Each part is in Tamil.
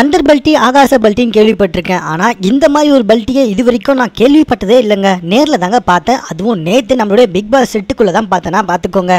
அண்டர் பல்ட்டி ஆகாச பல்ட்டின்னு கேள்விப்பட்டிருக்கேன். ஆனால் இந்த மாதிரி ஒரு பல்ட்டியை இது வரைக்கும் நான் கேள்விப்பட்டதே இல்லைங்க. நேரில் தாங்க பார்த்தேன். அதுவும் நேற்று நம்மளுடைய பிக் பாஸ் செட்டுக்குள்ளே தான் பார்த்தேன்னா பார்த்துக்கோங்க.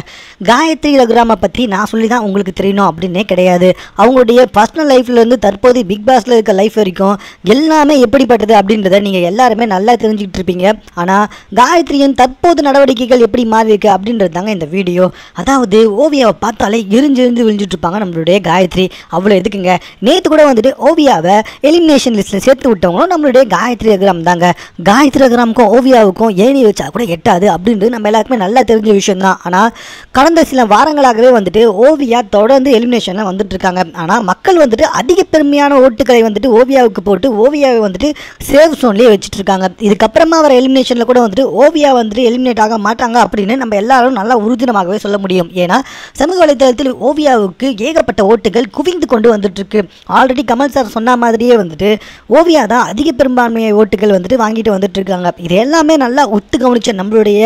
காயத்ரி ரகுராமை பற்றி நான் சொல்லி தான் உங்களுக்கு தெரியணும் அப்படின்னே கிடையாது. அவங்களுடைய பர்சனல் லைஃப்லேருந்து தற்போது பிக் பாஸில் இருக்க லைஃப் வரைக்கும் எல்லாமே எப்படிப்பட்டது அப்படின்றத நீங்கள் எல்லாருமே நல்லா தெரிஞ்சுக்கிட்டு இருப்பீங்க. ஆனால் காயத்ரியின் தற்போது நடவடிக்கைகள் எப்படி மாறிருக்கு அப்படின்றது தாங்க இந்த வீடியோ. அதாவது ஓவியாவை பார்த்தாலே எரிஞ்சு எரிஞ்சு விழிஞ்சிட்ருப்பாங்க நம்மளுடைய காயத்ரி. அவ்வளோ எதுக்குங்க? நேற்று கூட வந்துட்டு ஓவியாவை எலிமினேஷன் லிஸ்ட்டில் சேர்த்து விட்டவங்களும் நம்மளுடைய காயத்ரி ரகுராம் தாங்க. காயத்ரி ரகுராமுக்கும் ஓவியாவுக்கும் ஏணி வச்சா கூட எட்டாது அப்படின்றது நம்ம எல்லாருக்குமே நல்லா தெரிஞ்ச விஷயம் தான் ஆனால் கடந்த சில வாரங்களாகவே வந்துட்டு ஓவியா தொடர்ந்து எலிமினேஷனில் வந்துட்டு இருக்காங்க ஆனால் மக்கள் வந்துட்டு அதிக பெருமையான ஓட்டுகளை வந்துட்டு ஓவியாவுக்கு போட்டு ஓவியாவை வந்துட்டு சேவ் சோன்லேயே வச்சுட்டு இருக்காங்க இதுக்கப்புறமா வர எலிமினேஷனில் கூட வந்துட்டு ஓவியா வந்துட்டு எலிமினேட் ஆக மாட்டாங்க அப்படின்னு நம்ம எல்லாரும் நல்லா உறுதினமாகவே சொல்ல முடியும். ஏன்னா சமூக வலைதளத்தில் ஓவியாவுக்கு ஏகப்பட்ட ஓட்டுகள் குவிந்து கொண்டு வந்துட்டு இருக்கு ஆல்ரெடி கமல் சார் சொன்ன மாதிரியே வந்துட்டு ஓவியா தான் அதிக பெரும்பான்மையை ஓட்டுகள் வந்துட்டு வாங்கிட்டு வந்துட்டு இருக்காங்க இது எல்லாமே நல்லா ஒத்து கவனிச்ச நம்மளுடைய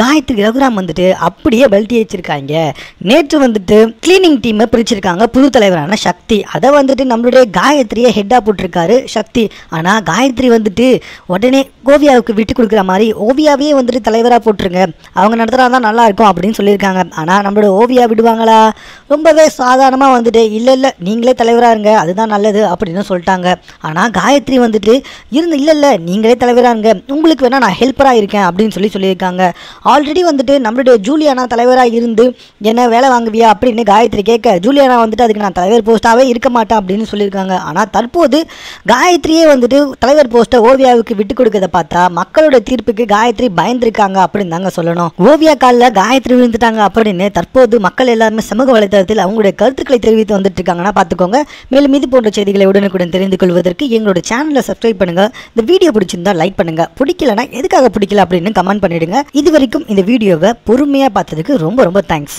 காயத்ரி ரகுராம் வந்துட்டு அப்படியே பல்ட்டி வச்சிருக்காங்க நேற்று வந்துட்டு கிளீனிங் டீமை பிரிச்சிருக்காங்க புது தலைவரான சக்தி. அதை வந்துட்டு நம்மளுடைய காயத்ரியை ஹெட்டாக போட்டிருக்காரு சக்தி. ஆனால் காயத்ரி வந்துட்டு உடனே ஓவியாவுக்கு விட்டு கொடுக்குற மாதிரி ஓவியாவே வந்துட்டு தலைவராக போட்டுருங்க. அவங்க நடத்துகிறா தான் நல்லா இருக்கும் அப்படின்னு சொல்லியிருக்காங்க. ஆனால் நம்மளோட ஓவியா விடுவாங்களா? ரொம்பவே சாதாரணமாக வந்துட்டு இல்லை இல்லை நீங்களே தலைவராக இருங்க. அதுதான் நல்லது. அப்படின்னு சொல்லிட்டாங்க. ஆனால் காயத்ரி வந்துட்டு இருந்து இல்லை இல்லை நீங்களே தலைவராங்க உங்களுக்கு வேணால் நான் ஹெல்ப்பராக இருக்கேன் அப்படின்னு சொல்லி சொல்லியிருக்காங்க. ஆல்ரெடி வந்துட்டு நம்மளுடைய ஜூலியானா தலைவராக இருந்து என்ன வேலை வாங்குவியா? அப்படின்னு காயத்ரி கேட்க ஜூலியானா வந்துட்டு அதுக்கு நான் தலைவர் போஸ்ட்டாகவே இருக்க மாட்டேன் அப்படின்னு சொல்லியிருக்காங்க. ஆனால் தற்போது காயத்ரியே வந்துட்டு தலைவர் போஸ்ட்டை ஓவியாவுக்கு விட்டு கொடுக்கறத பார்த்தா மக்களோட தீர்ப்புக்கு காயத்ரி பயந்துருக்காங்க அப்படின்னு தாங்க சொல்லணும். ஓவியா காலில் காயத்ரி விழுந்துட்டாங்க அப்படின்னு தற்போது மக்கள் எல்லாருமே சமூக வலைதளத்தில் அவங்களுடைய கருத்துக்களை தெரிவித்து வந்துட்டு இருக்காங்கன்னா பார்த்துக்கோங்க. மேலும் இது போன்ற செய்திகளை உடனுக்குடன் தெரிந்து கொள்வதற்கு எங்களோட சேனலை சப்ஸ்கிரைப் பண்ணுங்க. இந்த வீடியோ பிடிச்சிருந்தா லைக் பண்ணுங்க. பிடிக்கலனா எதுக்காக பிடிக்கல அப்படின்னு கமெண்ட் பண்ணிடுங்க. இது வரைக்கும் இந்த வீடியோவை பொறுமையாக பார்த்ததுக்கு ரொம்ப ரொம்ப தேங்க்ஸ்